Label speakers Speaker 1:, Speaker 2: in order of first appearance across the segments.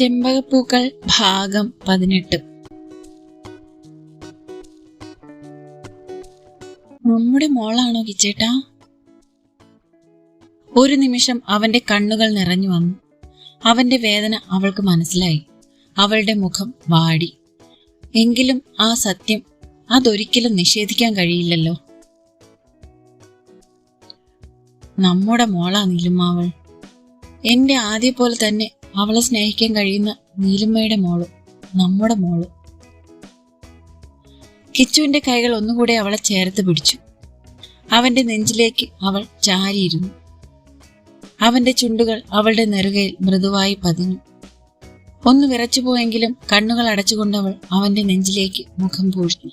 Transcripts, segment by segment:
Speaker 1: ചെമ്പകപ്പൂക്കൾ ഭാഗം പതിനെട്ട്. നമ്മുടെ മോളാണോ കിച്ചേട്ടാ? ഒരു നിമിഷം അവന്റെ കണ്ണുകൾ നിറഞ്ഞു വന്നു. അവന്റെ വേദന അവൾക്ക് മനസ്സിലായി. അവളുടെ മുഖം വാടി. എങ്കിലും ആ സത്യം അതൊരിക്കലും നിഷേധിക്കാൻ കഴിയില്ലല്ലോ. നമ്മുടെ മോളാ നീലുമാവൾ. എന്റെ ആദ്യ പോലെ തന്നെ അവളെ സ്നേഹിക്കാൻ കഴിയുന്ന നീലിമ്മയുടെ മോൾ നമ്മുടെ മോൾ. കിച്ചുവിന്റെ കൈകൾ ഒന്നുകൂടെ അവളെ ചേർത്ത് പിടിച്ചു. അവന്റെ നെഞ്ചിലേക്ക് അവൾ ചാരിയിരുന്നു. അവന്റെ ചുണ്ടുകൾ അവളുടെ നെറുകയിൽ മൃദുവായി പതിഞ്ഞു. ഒന്ന് വിറച്ചുപോയെങ്കിലും കണ്ണുകൾ അടച്ചുകൊണ്ട് അവൾ അവന്റെ നെഞ്ചിലേക്ക് മുഖം പൂഴ്ത്തി.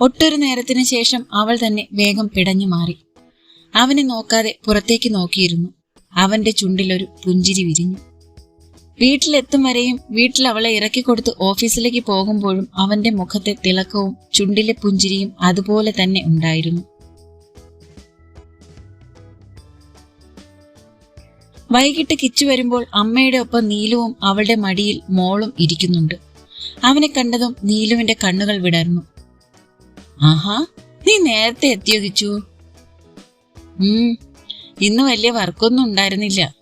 Speaker 1: ഒട്ടൊരു നേരത്തിന് ശേഷം അവൾ തന്നെ വേഗം പിടഞ്ഞു മാറി. അവനെ നോക്കാതെ പുറത്തേക്ക് നോക്കിയിരുന്നു. അവന്റെ ചുണ്ടിലൊരു പുഞ്ചിരി വിരിഞ്ഞു. വീട്ടിലെത്തും വരെയും വീട്ടിൽ അവളെ ഇറക്കിക്കൊടുത്ത് ഓഫീസിലേക്ക് പോകുമ്പോഴും അവന്റെ മുഖത്തെ തിളക്കവും ചുണ്ടിലെ പുഞ്ചിരിയും അതുപോലെ തന്നെ ഉണ്ടായിരുന്നു. വൈകിട്ട് കിച്ചു വരുമ്പോൾ അമ്മയുടെ ഒപ്പം നീലുവും അവളുടെ മടിയിൽ മോളും ഇരിക്കുന്നുണ്ട്. അവനെ കണ്ടതും നീലുവിന്റെ കണ്ണുകൾ വിടർന്നു. ആഹാ നീ നേരത്തെ എത്തിയോ കിച്ചു? ഇന്ന് വലിയ വർക്കൊന്നും ഉണ്ടായിരുന്നില്ല.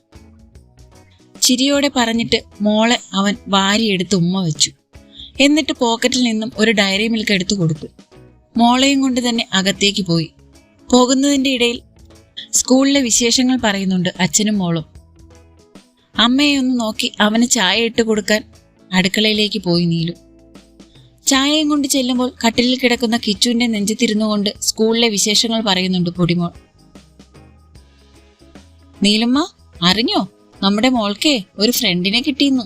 Speaker 1: ചിരിയോടെ പറഞ്ഞിട്ട് മോളെ അവൻ വാരിയെടുത്ത് ഉമ്മ വെച്ചു. എന്നിട്ട് പോക്കറ്റിൽ നിന്നും ഒരു ഡയറി മിൽക്ക് എടുത്തു കൊടുത്തു. മോളെയും കൊണ്ട് തന്നെ അകത്തേക്ക് പോയി. പോകുന്നതിന്റെ ഇടയിൽ സ്കൂളിലെ വിശേഷങ്ങൾ പറയുന്നുണ്ട് അച്ഛനും മോളും. അമ്മയെ ഒന്ന് നോക്കി അവന് ചായ ഇട്ട് കൊടുക്കാൻ അടുക്കളയിലേക്ക് പോയി നീലു. ചായയും കൊണ്ട് ചെല്ലുമ്പോൾ കട്ടിലിൽ കിടക്കുന്ന കിച്ചുവിന്റെ നെഞ്ചത്തിരുന്നു കൊണ്ട് സ്കൂളിലെ വിശേഷങ്ങൾ പറയുന്നുണ്ട് പൊടിമോൾ. നീലുമ്മ അറിഞ്ഞോ? നമ്മുടെ മോൾക്കേ ഒരു ഫ്രണ്ടിനെ കിട്ടിയെന്ന്.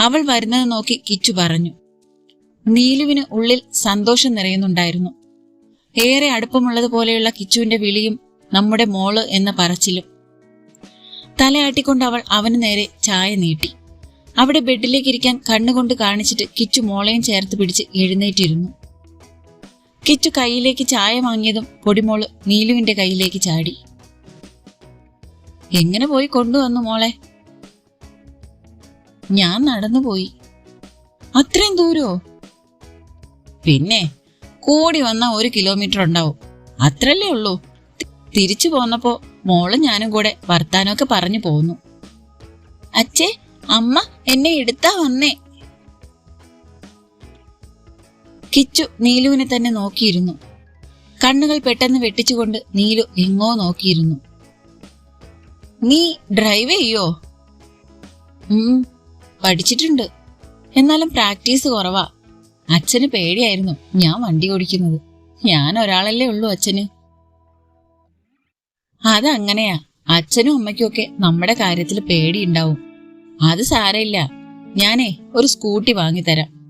Speaker 1: അവൾ വരുന്നത് നോക്കി കിച്ചു പറഞ്ഞു. നീലുവിന് ഉള്ളിൽ സന്തോഷം നിറയുന്നുണ്ടായിരുന്നു. ഏറെ അടുപ്പമുള്ളതുപോലെയുള്ള കിച്ചുവിന്റെ വിളിയും നമ്മുടെ മോൾ എന്ന പറച്ചിലും. തലയാട്ടിക്കൊണ്ട് അവൾ അവന് നേരെ ചായ നീട്ടി. അവിടെ ബെഡിലേക്ക് ഇരിക്കാൻ കണ്ണുകൊണ്ട് കാണിച്ചിട്ട് കിച്ചു മോളെയും ചേർത്ത് പിടിച്ച് എഴുന്നേറ്റിരുന്നു. കിച്ചു കൈയിലേക്ക് ചായ വാങ്ങിയതും പൊടിമോൾ നീലുവിന്റെ കയ്യിലേക്ക് ചാടി. എങ്ങനെ പോയി കൊണ്ടുവന്നു മോളെ? ഞാൻ നടന്നു പോയി അത്രയും ദൂരോ? പിന്നെ കൂടി വന്ന ഒരു കിലോമീറ്റർ ഉണ്ടാവും. അത്രല്ലേ ഉള്ളൂ. തിരിച്ചു പോന്നപ്പോ മോൾ ഞാനും കൂടെ വർത്താനമൊക്കെ പറഞ്ഞു പോന്നു. അച്ഛേ അമ്മ എന്നെ എടുത്താ വന്നേ. കിച്ചു നീലുവിനെ തന്നെ നോക്കിയിരുന്നു. കണ്ണുകൾ പെട്ടെന്ന് വെട്ടിച്ചുകൊണ്ട് നീലു എങ്ങോ നോക്കിയിരുന്നു. നീ ഡ്രൈവ് ചെയ്യോ? പഠിച്ചിട്ടുണ്ട്. എന്നാലും പ്രാക്ടീസ് കുറവാ. അച്ഛന് പേടിയായിരുന്നു ഞാൻ വണ്ടി ഓടിക്കുന്നത്. ഞാൻ ഒരാളല്ലേ ഉള്ളൂ അച്ഛന്. അതങ്ങനെയാ. അച്ഛനും അമ്മയ്ക്കും ഒക്കെ നമ്മുടെ കാര്യത്തിൽ പേടിയുണ്ടാവും. അത് സാരമില്ല. ഞാനേ ഒരു സ്കൂട്ടി വാങ്ങിത്തരാം.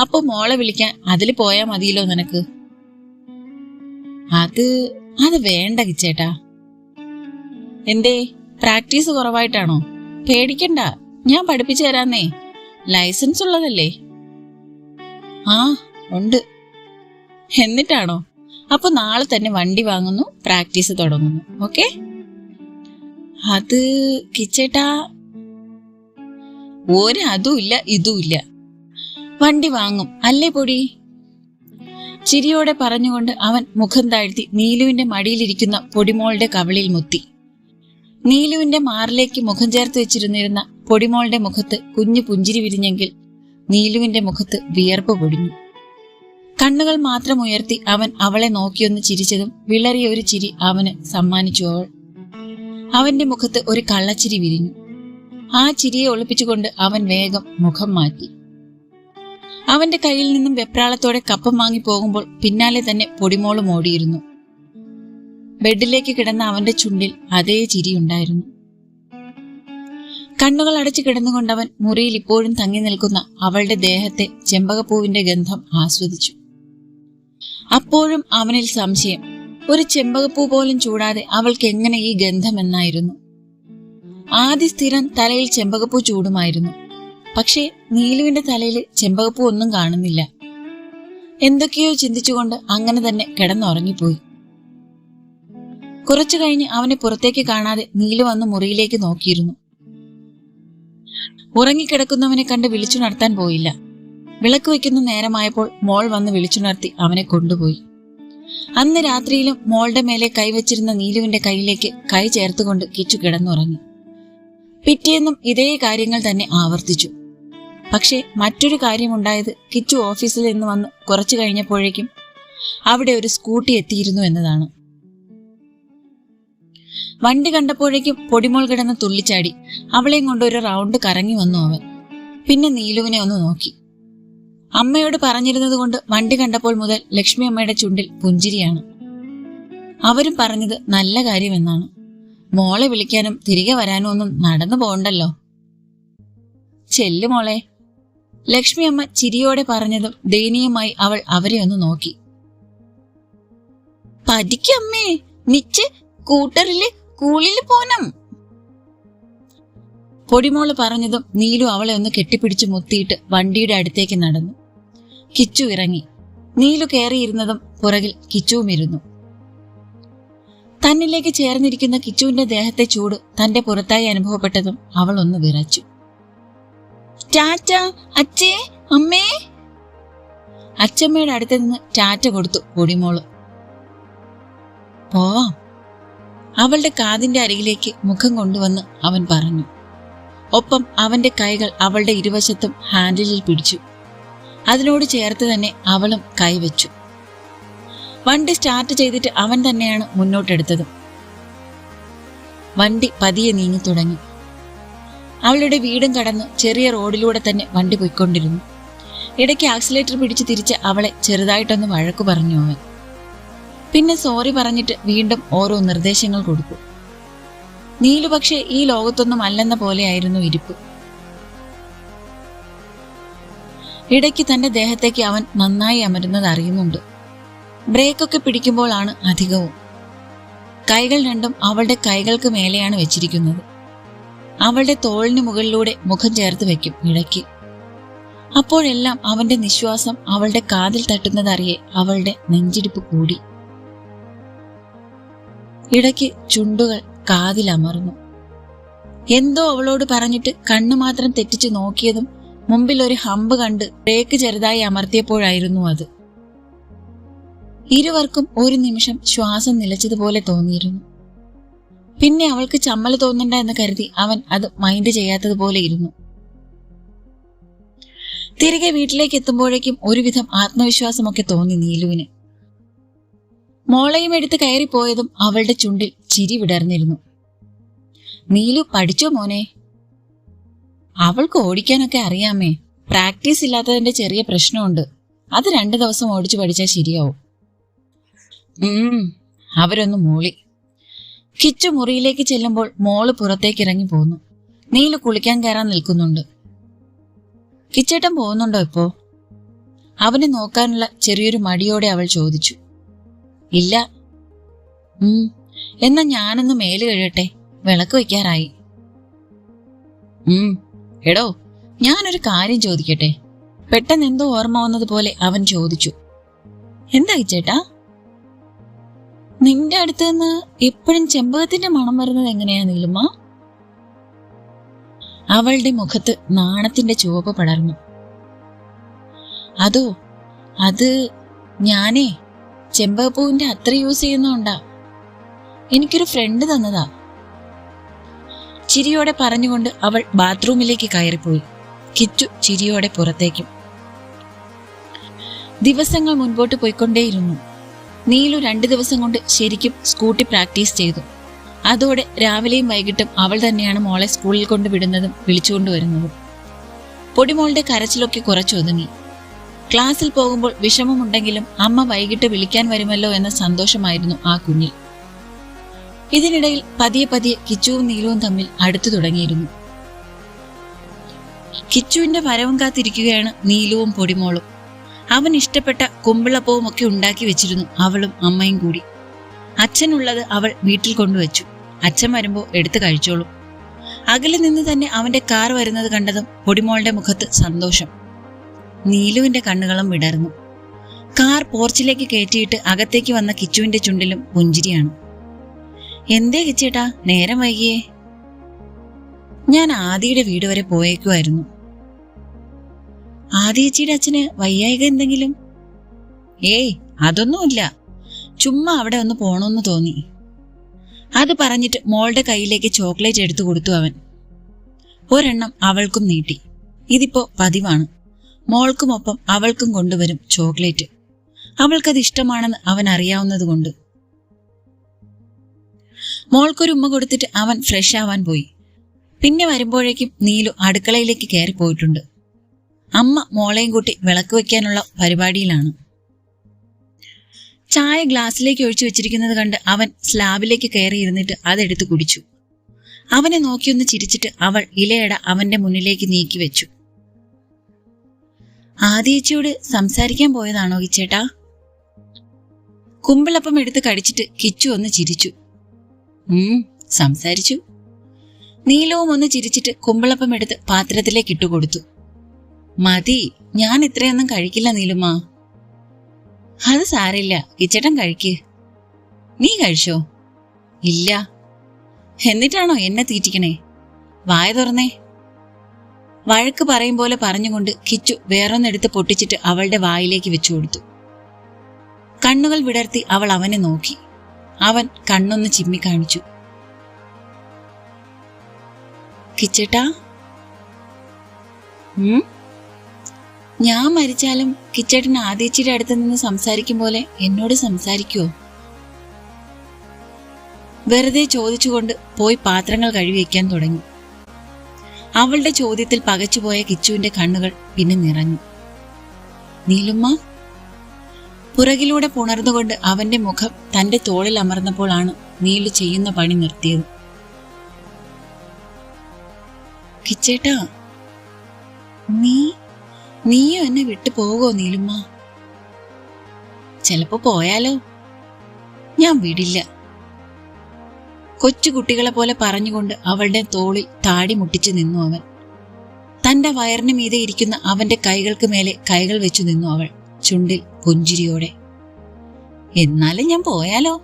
Speaker 1: അപ്പൊ മോളെ വിളിക്കാൻ അതിൽ പോയാ മതിയല്ലോ നിനക്ക്? അത് അത് വേണ്ട കിച്ചേട്ടാ. എന്തേ? പ്രാക്ടീസ് കുറവായിട്ടാണോ? പേടിക്കണ്ട. ഞാൻ പഠിപ്പിച്ചു തരാന്നേ. ലൈസൻസ് ഉള്ളതല്ലേ? ആ ഉണ്ട്. എന്നിട്ടാണോ? അപ്പൊ നാളെ തന്നെ വണ്ടി വാങ്ങുന്നു പ്രാക്ടീസ് തുടങ്ങുന്നു. ഓക്കെ? അത് കിച്ചേട്ടാ. ഒരു അതും ഇല്ല ഇതും ഇല്ല. വണ്ടി വാങ്ങും. അല്ലേ പൊടി? ചിരിയോടെ പറഞ്ഞുകൊണ്ട് അവൻ മുഖം താഴ്ത്തി നീലുവിന്റെ മടിയിലിരിക്കുന്ന പൊടിമോളുടെ കവിളിൽ മുത്തി. നീലുവിന്റെ മാറിലേക്ക് മുഖം ചേർത്ത് വെച്ചിരുന്നിരുന്ന പൊടിമോളുടെ മുഖത്ത് കുഞ്ഞു പുഞ്ചിരി വിരിഞ്ഞെങ്കിൽ നീലുവിന്റെ മുഖത്ത് വിയർപ്പ് പൊടിഞ്ഞു. കണ്ണുകൾ മാത്രം ഉയർത്തി അവൻ അവളെ നോക്കിയൊന്ന് ചിരിച്ചതും വിളറിയ ഒരു ചിരി അവന് സമ്മാനിച്ചു അവൾ. അവന്റെ മുഖത്ത് ഒരു കള്ളച്ചിരി വിരിഞ്ഞു. ആ ചിരിയെ ഒളിപ്പിച്ചുകൊണ്ട് അവൻ വേഗം മുഖം മാറ്റി. അവന്റെ കയ്യിൽ നിന്നും വെപ്രാളത്തോടെ കപ്പം വാങ്ങി പോകുമ്പോൾ പിന്നാലെ തന്നെ പൊടിമോളും ഓടിയിരുന്നു. ബെഡിലേക്ക് കിടന്ന അവന്റെ ചുണ്ടിൽ അതേ ചിരിയുണ്ടായിരുന്നു കണ്ണുകൾ അടച്ചു കിടന്നുകൊണ്ടവൻ മുറിയിൽ ഇപ്പോഴും തങ്ങി നിൽക്കുന്ന അവളുടെ ദേഹത്തെ ചെമ്പകപ്പൂവിന്റെ ഗന്ധം ആസ്വദിച്ചു. അപ്പോഴും അവനിൽ സംശയം ഒരു ചെമ്പകപ്പൂ പോലും ചൂടാതെ അവൾക്ക് എങ്ങനെ ഈ ഗന്ധമെന്നായിരുന്നു ആദ്യ സ്ഥിരം തലയിൽ ചെമ്പകപ്പൂ ചൂടുമായിരുന്നു പക്ഷേ നീലുവിന്റെ തലയിൽ ചെമ്പകപ്പൂ ഒന്നും കാണുന്നില്ല. എന്തൊക്കെയോ ചിന്തിച്ചുകൊണ്ട് അങ്ങനെ തന്നെ കിടന്നുറങ്ങിപ്പോയി. കുറച്ചു കഴിഞ്ഞ് അവനെ പുറത്തേക്ക് കാണാതെ നീലു വന്ന് മുറിയിലേക്ക് നോക്കിയിരുന്നു. ഉറങ്ങിക്കിടക്കുന്നവനെ കണ്ട് വിളിച്ചുണർത്താൻ പോയില്ല. വിളക്ക് വയ്ക്കുന്ന നേരമായപ്പോൾ മോൾ വന്ന് വിളിച്ചുണർത്തി അവനെ കൊണ്ടുപോയി. അന്ന് രാത്രിയിലും മോളുടെ മേലെ കൈവച്ചിരുന്ന നീലുവിന്റെ കയ്യിലേക്ക് കൈ ചേർത്തുകൊണ്ട് കിച്ചു കിടന്നുറങ്ങി. പിറ്റേന്നും ഇതേ കാര്യങ്ങൾ തന്നെ ആവർത്തിച്ചു. പക്ഷേ മറ്റൊരു കാര്യമുണ്ടായത് കിച്ചു ഓഫീസിൽ നിന്ന് വന്ന് കുറച്ചു കഴിഞ്ഞപ്പോഴേക്കും അവിടെ ഒരു സ്കൂട്ടി എത്തിയിരുന്നു എന്നതാണ്. വണ്ടി കണ്ടപ്പോഴേക്കും പൊടിമോൾ കിടന്ന് തുള്ളിച്ചാടി. അവളെയും കൊണ്ട് ഒരു റൗണ്ട് കറങ്ങി വന്നു അവൻ. പിന്നെ നീലുവിനെ ഒന്ന് നോക്കി. അമ്മയോട് പറഞ്ഞിരുന്നത് കൊണ്ട് വണ്ടി കണ്ടപ്പോൾ മുതൽ ലക്ഷ്മി അമ്മയുടെ ചുണ്ടിൽ പുഞ്ചിരിയാണ്. അവരും പറഞ്ഞത് നല്ല കാര്യമെന്നാണ്. മോളെ വിളിക്കാനും തിരികെ വരാനും ഒന്നും നടന്നു പോകണ്ടല്ലോ. ചെല്ലു മോളെ. ലക്ഷ്മി അമ്മ ചിരിയോടെ പറഞ്ഞതും ദയനീയമായി അവൾ അവരെ ഒന്ന് നോക്കി. പതിക്കമ്മേ നിച്ച് കൂട്ടറിൽ കൂളിൽ പോനം പൊടിമോൾ പറഞ്ഞതും നീലു അവളെ ഒന്ന് കെട്ടിപ്പിടിച്ച് മുത്തിയിട്ട് വണ്ടിയുടെ അടുത്തേക്ക് നടന്നു. കിച്ചു ഇറങ്ങി. നീലു കയറിയിരുന്നതും പുറകിൽ കിച്ചുവും ഇരുന്നു. തന്നിലേക്ക് ചേർന്നിരിക്കുന്ന കിച്ചുവിന്റെ ദേഹത്തെ ചൂട് തന്റെ പുറത്തായി അനുഭവപ്പെട്ടതും അവൾ ഒന്ന് വിറച്ചു. ടാറ്റ അച്ഛേ അമ്മേ. അച്ഛമ്മയുടെ അടുത്ത് നിന്ന് ടാറ്റ കൊടുത്തു പൊടിമോൾ. പോവാം. അവളുടെ കാതിന്റെ അരികിലേക്ക് മുഖം കൊണ്ടുവന്ന് അവൻ പറഞ്ഞു. ഒപ്പം അവന്റെ കൈകൾ അവളുടെ ഇരുവശത്തും ഹാൻഡിലിൽ പിടിച്ചു. അതിനോട് ചേർത്ത് തന്നെ അവളും കൈവച്ചു. വണ്ടി സ്റ്റാർട്ട് ചെയ്തിട്ട് അവൻ തന്നെയാണ് മുന്നോട്ടെടുത്തത്. വണ്ടി പതിയെ നീങ്ങി തുടങ്ങി. അവളുടെ വീടും കടന്ന് ചെറിയ റോഡിലൂടെ തന്നെ വണ്ടി പോയിക്കൊണ്ടിരുന്നു. ഇടയ്ക്ക് ആക്സിലേറ്റർ പിടിച്ച് തിരിച്ച് അവളെ ചെറുതായിട്ടൊന്ന് വഴക്കു പറഞ്ഞു അവൻ. പിന്നെ സോറി പറഞ്ഞിട്ട് വീണ്ടും ഓരോ നിർദ്ദേശങ്ങൾ കൊടുത്തു നീലു പക്ഷേ ഈ ലോകത്തൊന്നും അല്ലെന്ന പോലെയായിരുന്നു ഇരിപ്പ്. ഇടയ്ക്ക് തന്റെ ദേഹത്തേക്ക് അവൻ നന്നായി അമരുന്നത് അറിയുന്നുണ്ട്. ബ്രേക്കൊക്കെ പിടിക്കുമ്പോഴാണ് അധികവും. കൈകൾ രണ്ടും അവളുടെ കൈകൾക്ക് മേലെയാണ് വെച്ചിരിക്കുന്നത്. അവളുടെ തോളിന് മുകളിലൂടെ മുഖം ചേർത്ത് വെക്കും ഇടയ്ക്ക്. അപ്പോഴെല്ലാം അവന്റെ നിശ്വാസം അവളുടെ കാതിൽ തട്ടുന്നതറിയെ അവളുടെ നെഞ്ചിടിപ്പ് കൂടി. ഇടയ്ക്ക് ചുണ്ടുകൾ കാതിലമർന്നു എന്തോ അവളോട് പറഞ്ഞിട്ട് കണ്ണു മാത്രം തെറ്റിച്ചു നോക്കിയതും മുമ്പിൽ ഒരു ഹമ്പ് കണ്ട് ബ്രേക്ക് ചെറുതായി അമർത്തിയപ്പോഴായിരുന്നു അത്. ഇരുവർക്കും ഒരു നിമിഷം ശ്വാസം നിലച്ചതുപോലെ തോന്നിയിരുന്നു. പിന്നെ അവൾക്ക് ചമ്മൽ തോന്നണ്ട എന്ന് കരുതി അവൻ അത് മൈൻഡ് ചെയ്യാത്തതുപോലെ ഇരുന്നു. തിരികെ വീട്ടിലേക്ക് എത്തുമ്പോഴേക്കും ഒരുവിധം ആത്മവിശ്വാസമൊക്കെ തോന്നി നീലുവിന്. മോളയും എടുത്ത് കയറിപ്പോയതും അവളുടെ ചുണ്ടിൽ ചിരി വിടർന്നിരുന്നു. നീലു പഠിച്ചോ മോനെ? അവൾക്ക് ഓടിക്കാനൊക്കെ അറിയാമേ. പ്രാക്ടീസ് ഇല്ലാത്തതിന്റെ ചെറിയ പ്രശ്നമുണ്ട്. അത് രണ്ടു ദിവസം ഓടിച്ചു പഠിച്ചാൽ ശരിയാവും. അവരൊന്ന് മൂളി. കിച്ചു മുറിയിലേക്ക് ചെല്ലുമ്പോൾ മോൾ പുറത്തേക്ക് ഇറങ്ങി പോന്നു. നീലു കുളിക്കാൻ കയറാൻ നിൽക്കുന്നുണ്ട്. കിച്ചേട്ടൻ പോകുന്നുണ്ടോ ഇപ്പോ? അവനെ നോക്കാനുള്ള ചെറിയൊരു മടിയോടെ അവൾ ചോദിച്ചു. ഇല്ല. ഉം. എന്നാ ഞാനൊന്ന് മേൽ കഴിയട്ടെ വിളക്ക് വയ്ക്കാറായി. ഉം. എടോ ഞാനൊരു കാര്യം ചോദിക്കട്ടെ? പെട്ടെന്ന് എന്തോ ഓർമ്മ വന്നതുപോലെ അവൻ ചോദിച്ചു. എന്താ ചേട്ടാ? നിന്റെ അടുത്ത് നിന്ന് എപ്പോഴും ചെമ്പകത്തിന്റെ മണം വരുന്നത് എങ്ങനെയാ നീലുമ അവളുടെ മുഖത്ത് നാണത്തിന്റെ ചുവപ്പ് പടർന്നു. അതോ അത് ഞാനേ ചെമ്പകപ്പൂവിന്റെ അത്ര യൂസ് ചെയ്യുന്നോണ്ടാ എനിക്കൊരു ഫ്രണ്ട് തന്നതാ. ചിരിയോടെ പറഞ്ഞുകൊണ്ട് അവൾ ബാത്റൂമിലേക്ക് കയറിപ്പോയി. കിച്ചു ചിരിയോടെ പുറത്തേക്കും. ദിവസങ്ങൾ മുൻപോട്ട് പോയിക്കൊണ്ടേയിരുന്നു. നീലു രണ്ടു ദിവസം കൊണ്ട് ശരിക്കും സ്കൂട്ടി പ്രാക്ടീസ് ചെയ്തു. അതോടെ രാവിലെയും വൈകിട്ടും അവൾ തന്നെയാണ് മോളെ സ്കൂളിൽ കൊണ്ട് വിടുന്നതും വിളിച്ചുകൊണ്ടുവരുന്നതും പൊടിമോളുടെ കരച്ചിലൊക്കെ കുറച്ചൊതുങ്ങി. ക്ലാസ്സിൽ പോകുമ്പോൾ വിഷമമുണ്ടെങ്കിലും അമ്മ വൈകിട്ട് വിളിക്കാൻ വരുമല്ലോ എന്ന സന്തോഷമായിരുന്നു ആ കുഞ്ഞിൽ. ഇതിനിടയിൽ പതിയെ പതിയെ കിച്ചുവും നീലവും തമ്മിൽ അടുത്തു തുടങ്ങിയിരുന്നു. കിച്ചുവിന്റെ വരവും കാത്തിരിക്കുകയാണ് നീലുവും പൊടിമോളും. അവൻ ഇഷ്ടപ്പെട്ട കുമ്പിളപ്പവും ഒക്കെ ഉണ്ടാക്കി വെച്ചിരുന്നു അവളും അമ്മയും കൂടി. അച്ഛനുള്ളത് അവൾ വീട്ടിൽ കൊണ്ടുവച്ചു. അച്ഛൻ വരുമ്പോൾ എടുത്തു കഴിച്ചോളും. അകലെ നിന്ന് തന്നെ അവന്റെ കാർ വരുന്നത് കണ്ടതും പൊടിമോളുടെ മുഖത്ത് സന്തോഷം. നീലുവിന്റെ കണ്ണുകളും വിടർന്നു. കാർ പോർച്ചിലേക്ക് കയറ്റിയിട്ട് അകത്തേക്ക് വന്ന കിച്ചുവിന്റെ ചുണ്ടിലും പുഞ്ചിരിയാണ്. എന്തേ കിച്ചേട്ടാ നേരം വൈകിയേ. ഞാൻ ആദിയുടെ വീട് വരെ പോയേക്കുമായിരുന്നു ആദിയച്ചിയുടെ അച്ഛന് വയ്യായിക എന്തെങ്കിലും? ഏയ് അതൊന്നുമില്ല. ചുമ്മാ അവിടെ ഒന്ന് പോണോന്ന് തോന്നി. അത് പറഞ്ഞിട്ട് മോളുടെ കയ്യിലേക്ക് ചോക്ലേറ്റ് എടുത്തു കൊടുത്തു അവൻ. ഒരെണ്ണം അവൾക്കും നീട്ടി. ഇതിപ്പോ പതിവാണ്. മോൾക്കുമൊപ്പം അവൾക്കും കൊണ്ടുവരും ചോക്ലേറ്റ്. അവൾക്കത് ഇഷ്ടമാണെന്ന് അവൻ അറിയാവുന്നതുകൊണ്ട്. മോൾക്കൊരു ഉമ്മ കൊടുത്തിട്ട് അവൻ ഫ്രഷ് ആവാൻ പോയി. പിന്നെ വരുമ്പോഴേക്കും നീലു അടുക്കളയിലേക്ക് കയറി പോയിട്ടുണ്ട്. അമ്മ മോളെയും കൂട്ടി വിളക്ക് വെക്കാനുള്ള പരിപാടിയിലാണ്. ചായ ഗ്ലാസ്സിലേക്ക് ഒഴിച്ചു വെച്ചിരിക്കുന്നത് കണ്ട് അവൻ സ്ലാബിലേക്ക് കയറി ഇരുന്നിട്ട് അതെടുത്ത് കുടിച്ചു. അവനെ നോക്കിയൊന്ന് ചിരിച്ചിട്ട് അവൾ ഇലയട അവന്റെ മുന്നിലേക്ക് നീക്കി വെച്ചു. ആദിയച്ചിയോട് സംസാരിക്കാൻ പോയതാണോ കിച്ചേട്ടാ കുമ്പിളപ്പം എടുത്ത് കടിച്ചിട്ട് കിച്ചു ഒന്ന് ചിരിച്ചു. ഉം സംസാരിച്ചു. നീലവും ഒന്ന് ചിരിച്ചിട്ട് കുമ്പിളപ്പം എടുത്ത് പാത്രത്തിലേക്ക് ഇട്ടുകൊടുത്തു മതി ഞാൻ ഇത്രയൊന്നും കഴിക്കില്ല നീലുമാ. അത് സാരില്ല കിച്ചേട്ടൻ കഴിക്ക്. നീ കഴിച്ചോ? ഇല്ല. എന്നിട്ടാണോ എന്നെ തീറ്റിക്കണേ? വായ തുറന്നേ. വഴക്ക് പറയും പോലെ പറഞ്ഞുകൊണ്ട് കിച്ചു വേറൊന്നെടുത്ത് പൊട്ടിച്ചിട്ട് അവളുടെ വായിലേക്ക് വെച്ചു കൊടുത്തു. കണ്ണുകൾ വിടർത്തി അവൾ അവനെ നോക്കി. അവൻ കണ്ണൊന്ന് ചിമ്മി കാണിച്ചു. കിച്ചേട്ടാ? ഞാൻ മരിച്ചാലും കിച്ചേട്ടൻ ആദ്യച്ചിയുടെ അടുത്ത് നിന്ന് സംസാരിക്കും പോലെ എന്നോട് സംസാരിക്കുവോ? വെറുതെ ചോദിച്ചുകൊണ്ട് പോയി പാത്രങ്ങൾ കഴുകി വയ്ക്കാൻ തുടങ്ങി. അവളുടെ ചോദ്യത്തിൽ പകച്ചുപോയ കിച്ചുവിന്റെ കണ്ണുകൾ പിന്നെ നിറഞ്ഞു. നീലുമ്മ പുറകിലൂടെ പുണർന്നുകൊണ്ട് അവന്റെ മുഖം തന്റെ തോളിൽ അമർന്നപ്പോഴാണ് നീലു ചെയ്യുന്ന പണി നിർത്തിയത്. കിച്ചേട്ടാ നീ നീയോ എന്നെ വിട്ടു പോകോ നീലുമ്മ? ചിലപ്പോ പോയാലോ? ഞാൻ വിടില്ല. കൊച്ചു കുട്ടികളെ പോലെ പറഞ്ഞുകൊണ്ട് അവളുടെ തോളിൽ താടി മുട്ടിച്ചു നിന്നു അവൻ. തന്റെ വയറിന് മീതെ ഇരിക്കുന്ന അവന്റെ കൈകൾക്ക് മേലെ കൈകൾ വെച്ചു നിന്നു അവൾ ചുണ്ടിൽ പുഞ്ചിരിയോടെ. എന്നാലും ഞാൻ പോയാലോ?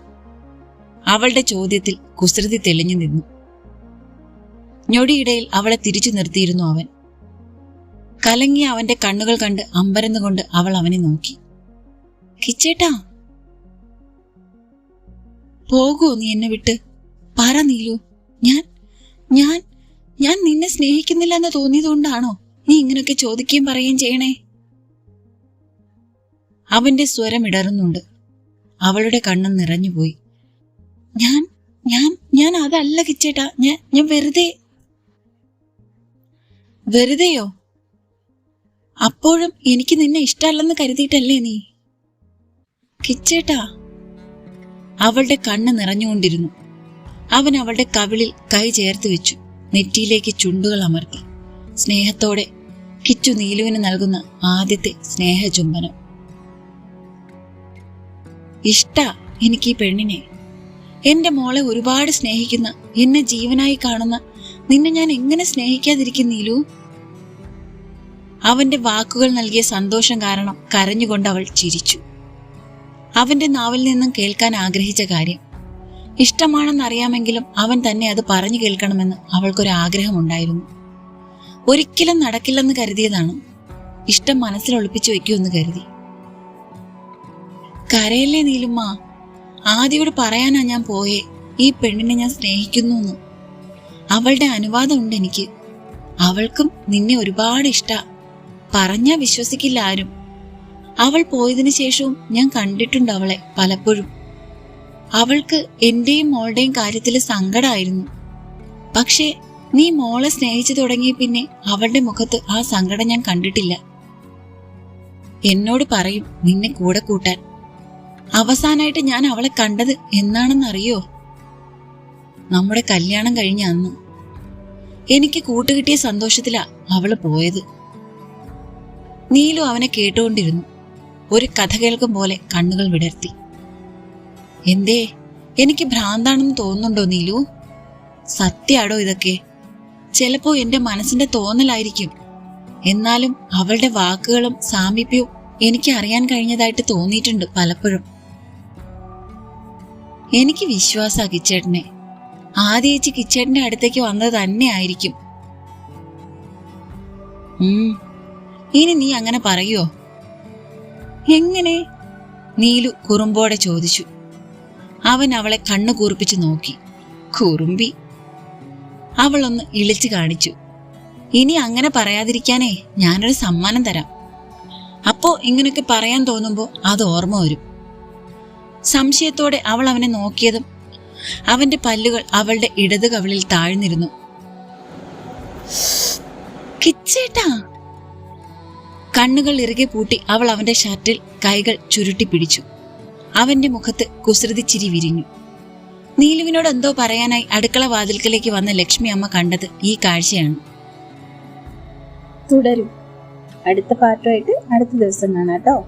Speaker 1: അവളുടെ ചോദ്യത്തിൽ കുസൃതി തെളിഞ്ഞു നിന്നു. ഞൊടിയിടയിൽ അവളെ തിരിച്ചു നിർത്തിയിരുന്നു അവൻ. കലങ്ങിയ അവന്റെ കണ്ണുകൾ കണ്ട് അമ്പരന്നുകൊണ്ട് അവൾ അവനെ നോക്കി. കിച്ചേട്ടാ പോകൂ നീ എന്നെ വിട്ട്. പറ നീലു. ഞാൻ ഞാൻ ഞാൻ നിന്നെ സ്നേഹിക്കുന്നില്ല എന്ന് തോന്നിയതുകൊണ്ടാണോ നീ ഇങ്ങനൊക്കെ ചോദിക്കുകയും പറയുകയും ചെയ്യണേ? അവന്റെ സ്വരം ഇടറുന്നുണ്ട്. അവളുടെ കണ്ണും നിറഞ്ഞുപോയി. ഞാൻ ഞാൻ ഞാൻ അതല്ല കിച്ചേട്ടാ. ഞാൻ ഞാൻ വെറുതെ. വെറുതെയോ? അപ്പോഴും എനിക്ക് നിന്നെ ഇഷ്ടമല്ലെന്ന് കരുതിയിട്ടല്ലേ നീ? കിച്ചേട്ടാ. അവളുടെ കണ്ണ് നിറഞ്ഞുകൊണ്ടിരുന്നു. അവൻ അവളുടെ കവിളിൽ കൈ ചേർത്ത് വെച്ചു. നെറ്റിയിലേക്ക് ചുണ്ടുകൾ അമർത്തി. സ്നേഹത്തോടെ കിച്ചു നീലുവിന് നൽകുന്ന ആദ്യത്തെ സ്നേഹ സ്നേഹചുംബനം. ഇഷ്ട എനിക്ക് ഈ പെണ്ണിനെ. എന്റെ മോളെ ഒരുപാട് സ്നേഹിക്കുന്ന എന്നെ ജീവനായി കാണുന്ന നിന്നെ ഞാൻ എങ്ങനെ സ്നേഹിക്കാതിരിക്കും നീലു? അവന്റെ വാക്കുകൾ നൽകിയ സന്തോഷം കാരണം കരഞ്ഞുകൊണ്ട് അവൾ ചിരിച്ചു. അവന്റെ നാവിൽ നിന്നും കേൾക്കാൻ ആഗ്രഹിച്ച കാര്യം ഇഷ്ടമാണെന്നറിയാമെങ്കിലും അവൻ തന്നെ അത് പറഞ്ഞു കേൾക്കണമെന്ന് അവൾക്കൊരു ആഗ്രഹമുണ്ടായിരുന്നു ഒരിക്കലും നടക്കില്ലെന്ന് കരുതിയതാണ്. ഇഷ്ടം മനസ്സിൽ ഒളിപ്പിച്ചു വെക്കുമെന്ന് കരുതി. കരയല്ലേ നീലുമ്മ? ആദ്യോട് പറയാനാ ഞാൻ പോയേ. ഈ പെണ്ണിനെ ഞാൻ സ്നേഹിക്കുന്നു എന്ന്. അവളുടെ അനുവാദം ഉണ്ട് എനിക്ക്. അവൾക്കും നിന്നെ ഒരുപാട് ഇഷ്ട. പറഞ്ഞാ വിശ്വസിക്കില്ല ആരും. അവൾ പോയതിനു ശേഷവും ഞാൻ കണ്ടിട്ടുണ്ട് അവളെ പലപ്പോഴും. അവൾക്ക് എന്റെയും മോളുടെയും കാര്യത്തിൽ സങ്കടമായിരുന്നു പക്ഷേ നീ മോളെ സ്നേഹിച്ചു തുടങ്ങിയ പിന്നെ അവളുടെ മുഖത്ത് ആ സങ്കടം ഞാൻ കണ്ടിട്ടില്ല. എന്നോട് പറയും നിന്നെ കൂടെ കൂട്ടാൻ. അവസാനായിട്ട് ഞാൻ അവളെ കണ്ടത് എന്നാണെന്നറിയോ? നമ്മുടെ കല്യാണം കഴിഞ്ഞ അന്ന് എനിക്ക് കൂട്ടുകിട്ടിയ സന്തോഷത്തിലാ അവൾ പോയത്. നീലു അവനെ കേട്ടുകൊണ്ടിരുന്നു. ഒരു കഥ കേൾക്കും പോലെ കണ്ണുകൾ വിടർത്തി. എന്തേ? എനിക്ക് ഭ്രാന്താണെന്ന് തോന്നുന്നുണ്ടോ നീലു? സത്യാടോ ഇതൊക്കെ? ചിലപ്പോ എന്റെ മനസ്സിന്റെ തോന്നലായിരിക്കും. എന്നാലും അവളുടെ വാക്കുകളും സാമീപ്യവും എനിക്ക് അറിയാൻ കഴിഞ്ഞതായിട്ട് തോന്നിയിട്ടുണ്ട് പലപ്പോഴും. എനിക്ക് വിശ്വാസാ കിച്ചേട്ടനെ. ആദ്യേച്ചി കിച്ചേട്ടന്റെ അടുത്തേക്ക് വന്നത് തന്നെ ആയിരിക്കും. ഇനി നീ അങ്ങനെ പറയോ എങ്ങനെ? നീലു കുറുമ്പോടെ ചോദിച്ചു. അവൻ അവളെ കണ്ണു കൂർപ്പിച്ചു നോക്കി. കുറുമ്പി. അവളൊന്ന് ഇളിച്ചു കാണിച്ചു. ഇനി അങ്ങനെ പറയാതിരിക്കാനേ ഞാനൊരു സമ്മാനം തരാം. അപ്പോ ഇങ്ങനെയൊക്കെ പറയാൻ തോന്നുമ്പോ അത് ഓർമ്മ വരും. സംശയത്തോടെ അവൾ അവനെ നോക്കിയതും അവന്റെ പല്ലുകൾ അവളുടെ ഇടത് കവിളിൽ താഴ്ന്നിരുന്നു. കിച്ചേട്ടാ. കണ്ണുകൾ ഇറുകെ പൂട്ടി അവൾ അവന്റെ ഷർട്ടിൽ കൈകൾ ചുരുട്ടി പിടിച്ചു അവന്റെ മുഖത്ത് കുസൃതി ചിരി വിരിഞ്ഞു. നീലുവിനോട് എന്തോ പറയാനായി അടുക്കള വാതിൽക്കലേക്ക് വന്ന ലക്ഷ്മി അമ്മ കണ്ടത് ഈ കാഴ്ചയാണ്.
Speaker 2: തുടരും. അടുത്ത പാട്ടുമായിട്ട് അടുത്ത ദിവസം കാണാം കേട്ടോ.